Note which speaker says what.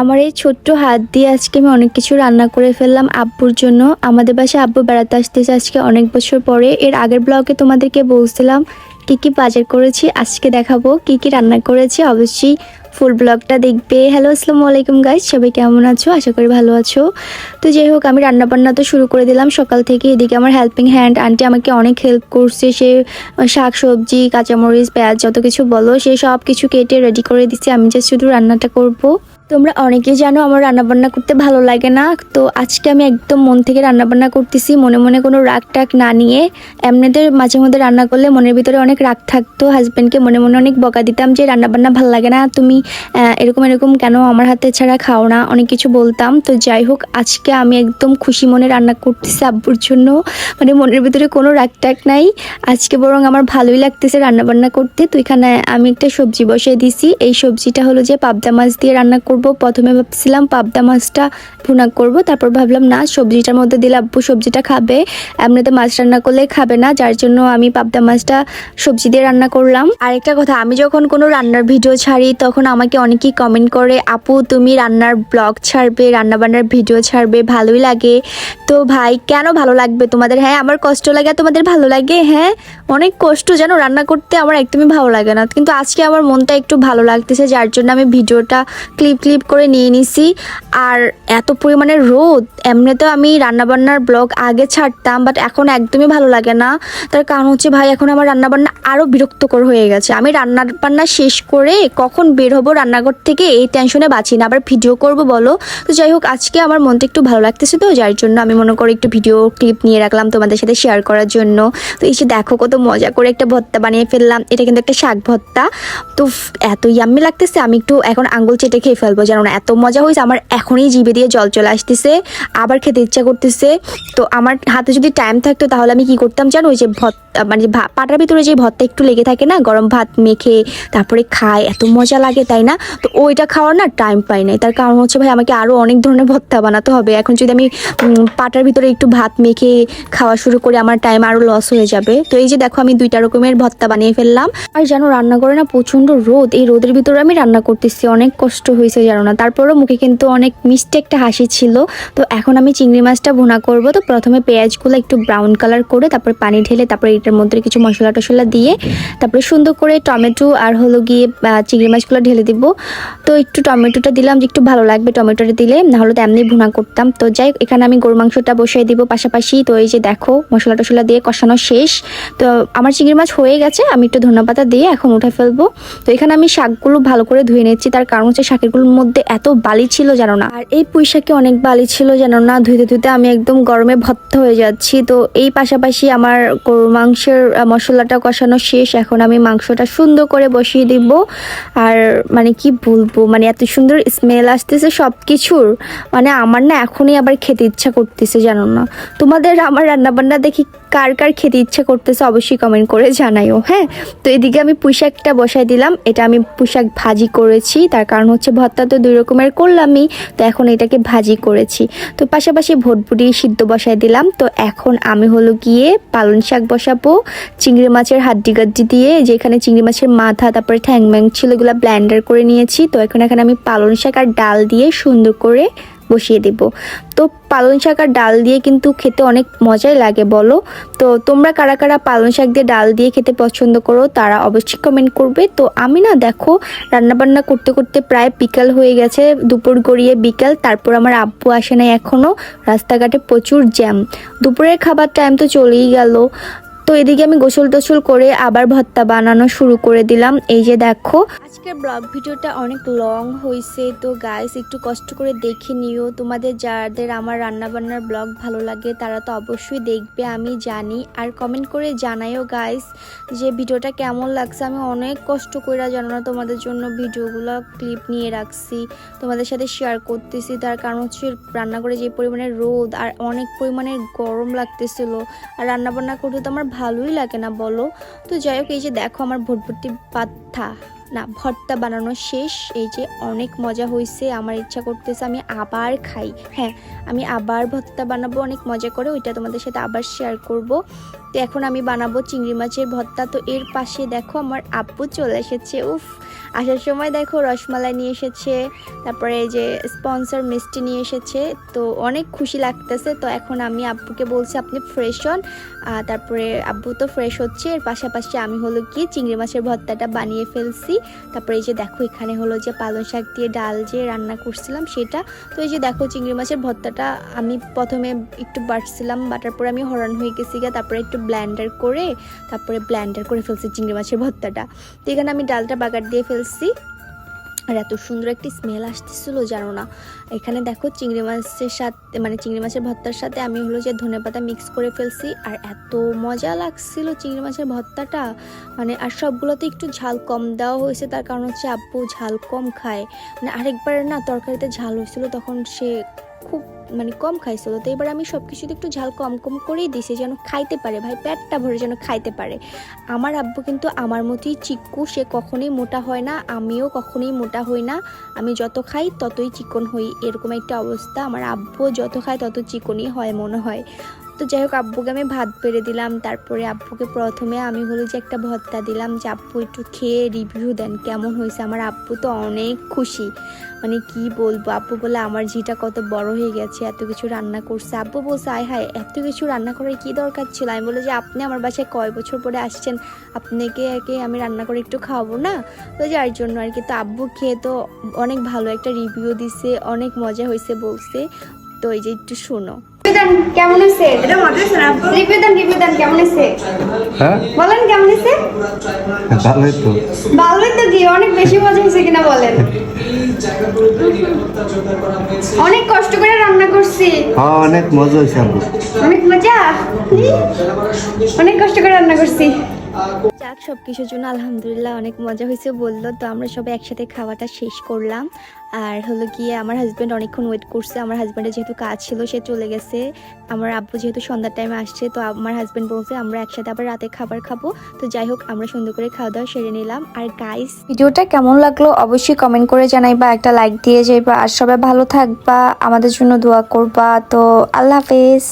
Speaker 1: আমার এই ছোট্ট হাত দিয়ে আজকে আমি অনেক কিছু রান্না করে ফেললাম আব্বুর জন্য। আমাদের বাসায় আব্বু বেড়াতে আসতেছে আজকে অনেক বছর পরে। এর আগের ব্লগে তোমাদেরকে বলছিলাম কি কি বাজার করেছি, আজকে দেখাবো কি কি রান্না করেছি। অবশ্যই ফুল ব্লগটা দেখবে। হ্যালো আসসালামু আলাইকুম গাইজ সবাই কেমন আছো? আশা করি ভালো আছো। তো যাই হোক, আমি রান্না বান্না তো শুরু করে দিলাম। সকাল থেকে এদিকে আমার হেল্পিং হ্যান্ড আন্টি আমাকে অনেক হেল্প করছে। সে শাক সবজি কাঁচামরিচ, পেঁয়াজ যত কিছু বলো, সে সব কিছু কেটে রেডি করে দিচ্ছে আমি জাস্ট শুধু রান্নাটা করব। তোমরা অনেকেই জানো আমার রান্নাবান্না করতে ভালো লাগে না, তো আজকে আমি একদম মন থেকে রান্নাবান্না করতেছি, মনে মনে কোনো রাগ টাগ না নিয়ে। এমনিদের মাঝে মধ্যে রান্না করলে মনের ভিতরে অনেক রাগ থাকতো হাজব্যান্ডকে মনে মনে অনেক বকা দিতাম যে, রান্নাবান্না ভালো লাগে না, তুমি এরকম এরকম কেন আমার হাতে ছাড়া খাও না? অনেক কিছু বলতাম, তো যাই হোক, আজকে আমি একদম খুশি মনে রান্না করতেছি আব্বুর জন্য। মানে মনের ভিতরে কোনো রাগ টাগ নাই, আজকে বরং আমার ভালোই লাগতেছে রান্নাবান্না করতে, তো এখানে আমি একটা সবজি বসিয়ে দিছি, এই সবজিটা হলো যে পাবদা মাছ দিয়ে রান্না করব। প্রথমে ভাবছিলাম পাবদা মাছটা ভুনা করব, তারপর ভাবলাম, না, সবজিটার মধ্যে দিলে আব্বু সবজিটা খাবে। এমনিতে মাছ রান্না করলে খাবে না, যার জন্য আমি পাবদা মাছটা সবজি দিয়ে রান্না করলাম। আরেকটা কথা, আমি যখন কোনো রান্নার ভিডিও ছাড়ি, তখন আমাকে অনেকেই কমেন্ট করে, আপু, তুমি রান্নার ব্লগ ছাড়বে, রান্নাবান্নার ভিডিও ছাড়বে, ভালোই লাগে। তো ভাই, কেন ভালো লাগবে তোমাদের? হ্যাঁ আমার কষ্ট লাগে তোমাদের ভালো লাগে? হ্যাঁ অনেক কষ্ট, জানো, রান্না করতে আমার একদমই ভালো লাগে না। কিন্তু আজকে আমার মনটা একটু ভালো লাগতেছে, যার জন্য আমি ভিডিওটা ক্লিপ ক্লিপ করে নিয়ে নিছি। আর এত পরিমাণে রোদ, এমনিতেও আমি রান্নাবান্নার ব্লগ আগে ছাড়তাম বাট এখন একদমই ভালো লাগে না। তার কারণ হচ্ছে ভাই, এখন আমার রান্নাবান্না আরও বিরক্তকর হয়ে গেছে। আমি রান্না বান্না শেষ করে কখন বের হব রান্নাঘর থেকে এই টেনশনে বাঁচি না। আবার ভিডিও করব বলো। তো যাই হোক, আজকে আমার মনটা একটু ভালো লাগতেছে তো, যার জন্য আমি মনে করি একটু ভিডিও ক্লিপ নিয়ে রাখলাম তোমাদের সাথে শেয়ার করার জন্য। তো এসে দেখো কত মজা করে একটা ভর্তা বানিয়ে ফেললাম। এটা কিন্তু একটা শাক ভর্তা। তো এত ইয়াম্মি লাগতেছে। আমি একটু এখন আঙ্গুল চেটে খেয়ে ফেলব। জানো না, এত মজা হয়েছে, আমার এখনই জিভে দিয়ে জল চলে আসতেছে, আবার খেতে ইচ্ছা করতেছে। তো আমার হাতে যদি টাইম থাকতো, তাহলে আমি কি করতাম জানো, ওই যে ভর্তা মানে পাটার ভিতরে যে ভর্তা একটু লেগে থাকে না, গরম ভাত মেখে তারপরে খায়, এত মজা লাগে, তাই না? তো ওইটা খাওয়ার না টাইম পাই নাই। তার কারণ হচ্ছে ভাই, আমাকে আরও অনেক ধরনের ভর্তা বানাতে হবে। এখন যদি আমি পাটার ভিতরে একটু ভাত মেখে খাওয়া শুরু করে, আমার টাইম আরও লস হয়ে যাবে। তো এই যে দেখো, আমি দুইটা রকমের ভর্তা বানিয়ে ফেললাম। আর জানো, রান্না করে না প্রচণ্ড রোদ। এই রোদের ভিতরে আমি রান্না করতেছি, অনেক কষ্ট হয়েছে জানো না। তারপরেও মুখে কিন্তু অনেক মিষ্টি একটা হাসি ছিল। তো এখন আমি চিংড়ি মাছটা ভুনা করব। তো প্রথমে পেঁয়াজগুলো একটু ব্রাউন কালার করে, তারপরে পানি ঢেলে, তারপরে এটার মধ্যে কিছু মশলা টশলা দিয়ে, তারপরে সুন্দর করে টমেটো আর হলো গিয়ে চিংড়ি মাছগুলো ঢেলে দিব। তো একটু টমেটোটা দিলাম, যে একটু ভালো লাগবে টমেটোটা দিলে নাহলে তো এমনি ভুনা করতাম। তো যাই এখানে আমি গরু মাংসটা বসিয়ে দিব পাশাপাশি। তো এই যে দেখো, মশলা টশলা দিয়ে কষানো শেষ। তো আমার চিংড়ি মাছ হয়ে গেছে, আমি একটু ধনে পাতা দিয়ে এখন উঠে ফেলব। তো এখানে আমি শাকগুলো ভালো করে ধুয়ে নিচ্ছি। তার কারণ হচ্ছে শাকেরগুলোর মধ্যে এত বালি ছিল জানো না। আর এই পুঁই শাকে অনেক বালি ছিল জানো না। ধুইতে ধুইতে আমি একদম গরমে ভত্তা হয়ে যাচ্ছি। তো এই পাশাপাশি আমার গরু মাংসের মশলাটা কষানো শেষ। এখন আমি মাংসটা সুন্দর করে বসিয়ে দিব। আর মানে কি বলব মানে এত সুন্দর স্মেল আসতেছে সব কিছুর মানে আমার না এখনই আবার খেতে ইচ্ছা করতেছে জানো না। তোমাদের আমার রান্নাবান্না দেখি কার কার খেতে ইচ্ছা করতেছে অবশ্যই কমেন্ট করে জানাইও হ্যাঁ? তো এদিকে আমি পুঁইশাকটা বসাই দিলাম। এটা আমি পুঁইশাক ভাজি করেছি। তার কারণ হচ্ছে ভর্তা তো দুই রকমের করলামই, তো এখন এটাকে ভাজি করেছি। তো পাশাপাশি ভটভুটি সিদ্ধ বসাই দিলাম, তো এখন আমি হলো গিয়ে পালন শাক বসাবো, চিংড়ি মাছের হাড্ডি গাড্ডি দিয়ে, যেখানে চিংড়ি মাছের মাথা, তারপরে ঠ্যাং ম্যাং ছিল, এগুলো ব্ল্যান্ডার করে নিয়েছি, তো এখন এখানে আমি পালন শাক আর ডাল দিয়ে সুন্দর করে বসিয়ে দেব। তো পালং শাক আর ডাল দিয়ে কিন্তু খেতে অনেক মজাই লাগে, বলো? তো তোমরা কারা কারা পালং শাক দিয়ে ডাল দিয়ে খেতে পছন্দ করো, তারা অবশ্যই কমেন্ট করবে। তো আমি না, দেখো, রান্নাবান্না করতে করতে প্রায় বিকাল হয়ে গেছে, দুপুর গড়িয়ে বিকাল, তারপর আমার আব্বু আসে নাই এখনও রাস্তাঘাটে প্রচুর জ্যাম। দুপুরের খাবার টাইম তো চলেই গেল। তো এদিকে আমি গোসল টোসল করে আবার ভর্তা বানানো শুরু করে দিলাম। এই যে দেখো। আজকের ব্লগ ভিডিওটা অনেক লং হয়েছে তো গাইস একটু কষ্ট করে দেখে নিও। তোমাদের যাদের আমার রান্নাবান্নার ব্লগ ভালো লাগে, তারা তো অবশ্যই দেখবে, আমি জানি। আর কমেন্ট করে জানাইও গাইস যে ভিডিওটা কেমন লাগছে। আমি অনেক কষ্ট করে জানো না তোমাদের জন্য ভিডিওগুলো ক্লিপ নিয়ে রাখছি, তোমাদের সাথে শেয়ার করতেছি। তার কারণ হচ্ছে রান্না করে যে পরিমাণে রোদ আর অনেক পরিমাণে গরম লাগতেছিল। আর রান্না বান্না করতে তো আমার ভালোই লাগে না, বলো? তো যাই হোক, এই যে দেখো আমার ভটভটি পাত্তা। না, ভর্তা বানানো শেষ। এই যে অনেক মজা হয়েছে আমার ইচ্ছা করতেছে আমি আবার খাই। হ্যাঁ আমি আবার ভর্তা বানাবো, অনেক মজা করে, ওইটা তোমাদের সাথে আবার শেয়ার করব। তো এখন আমি বানাবো চিংড়ি মাছের ভর্তা। তো এর পাশে দেখো আমার আব্বু চলে এসেছে, উফ! আসার সময় দেখো রসমালাই নিয়ে এসেছে, তারপরে এই যে স্পন্সর মিষ্টি নিয়ে এসেছে, তো অনেক খুশি লাগতেছে। তো এখন আমি আব্বুকে বলছি, আপনি ফ্রেশ হন। তারপরে আব্বু তো ফ্রেশ হচ্ছে, এর পাশাপাশি আমি হলো কি চিংড়ি মাছের ভর্তাটা বানিয়ে ফেলছি। তারপরে এই যে দেখো এখানে হলো যে পালং শাক দিয়ে ডাল যে রান্না করছিলাম সেটা। তো এই যে দেখো চিংড়ি মাছের ভর্তাটা আমি প্রথমে একটু বাটছিলাম, বাটার পরে আমি হরান হয়ে গেছি গা তারপরে একটু ব্ল্যান্ডার করে, তারপরে ব্ল্যান্ডার করে ফেলছি চিংড়ি মাছের ভর্তাটা। তো এখানে আমি ডালটা বাগার দিয়ে ফেলছি। আর এত সুন্দর একটি স্মেল আসতেছিল, জানো না। এখানে দেখো চিংড়ি মাছের সাথে মানে চিংড়ি মাছের ভর্তার সাথে আমি হলো যে ধনেপাতা মিক্স করে ফেলছি। আর এত মজা লাগছিল চিংড়ি মাছের ভর্তাটা। মানে আর সবগুলোতে একটু ঝাল কম দেওয়া হয়েছে, তার কারণ হচ্ছে আব্বু ঝাল কম খায়। মানে আরেকবার না তরকারিতে ঝাল হয়েছিল, তখন সে খুব মানে কম খাইছিল তো এবার আমি সব কিছুতে একটু ঝাল কম কম করেই দিছি যেন খাইতে পারে, ভাই পেটটা ভরে যেন খাইতে পারে। আমার আব্বু কিন্তু আমার মতোই চিক্কু সে কখনোই মোটা হয় না, আমিও কখনোই মোটা হই না, আমি যত খাই ততই চিকন হই, এরকম একটা অবস্থা। আমার আব্বু যত খায় তত চিকনই হয় মনে হয়। তো যাই হোক, আব্বুকে আমি ভাত বেড়ে দিলাম। তারপরে আব্বুকে প্রথমে আমি হলো যে একটা ভর্তা দিলাম যে, আব্বু, একটু খেয়ে রিভিউ দেন, কেমন হয়েছে? আমার আব্বু তো অনেক খুশি। মানে কি বলব? আব্বু বলে, আমার ঝিটা কত বড় হয়ে গেছে, এত কিছু রান্না করছে। আব্বু বলছে, আয় হায়, এত কিছু রান্না করার কি দরকার ছিল? আমি বলে যে, আপনি আমার বাসায় কয় বছর পরে আসছেন? আপনাকে একে আমি রান্না করে একটু খাওয়াবো না? তো যার জন্য আর কি, তো আব্বু খেয়ে তো অনেক ভালো একটা রিভিউ দিছে, অনেক মজা হয়েছে বলছে। তো এই যে, একটু শোনো।
Speaker 2: কেমন হয়েছে রিভিউ দেন রিভিউ দেন কেমন আছে
Speaker 3: হ্যাঁ?
Speaker 2: বলেন কেমন আছে
Speaker 3: ভালোই তো।
Speaker 2: ভালোই তো কি অনেক বেশি মজা হয়েছে কিনা বলেন? অনেক কষ্ট করে রান্না করছি।
Speaker 3: হ্যাঁ অনেক মজা হয়েছে
Speaker 2: অনেক মজা? অনেক কষ্ট করে রান্না করছি।
Speaker 1: যাক সব কিছুর জন্য আলহামদুলিল্লাহ অনেক মজা হয়েছে বলল। তো আমরা সবাই একসাথে খাওয়াটা শেষ করলাম। আর হলো গিয়ে আমার হাজব্যান্ড অনেকক্ষণ ওয়েট করছে। আমার হাজব্যান্ডের যেহেতু কাজ ছিল, সে চলে গেছে। আমার আব্বু যেহেতু সন্ধ্যার টাইমে আসছে, তো আমার হাজব্যান্ড বলছে, আমরা একসাথে আবার রাতে খাবার খাব। তো যাই হোক, আমরা সুন্দর করে খাওয়া দাওয়া সেরে নিলাম। আর গাইস ভিডিওটা কেমন লাগল অবশ্যই কমেন্ট করে জানাইবা, একটা লাইক দিয়ে যাইবা। আর সবাই ভালো থাকবা, আমাদের জন্য দোয়া করবা। তো আল্লাহ হাফেজ।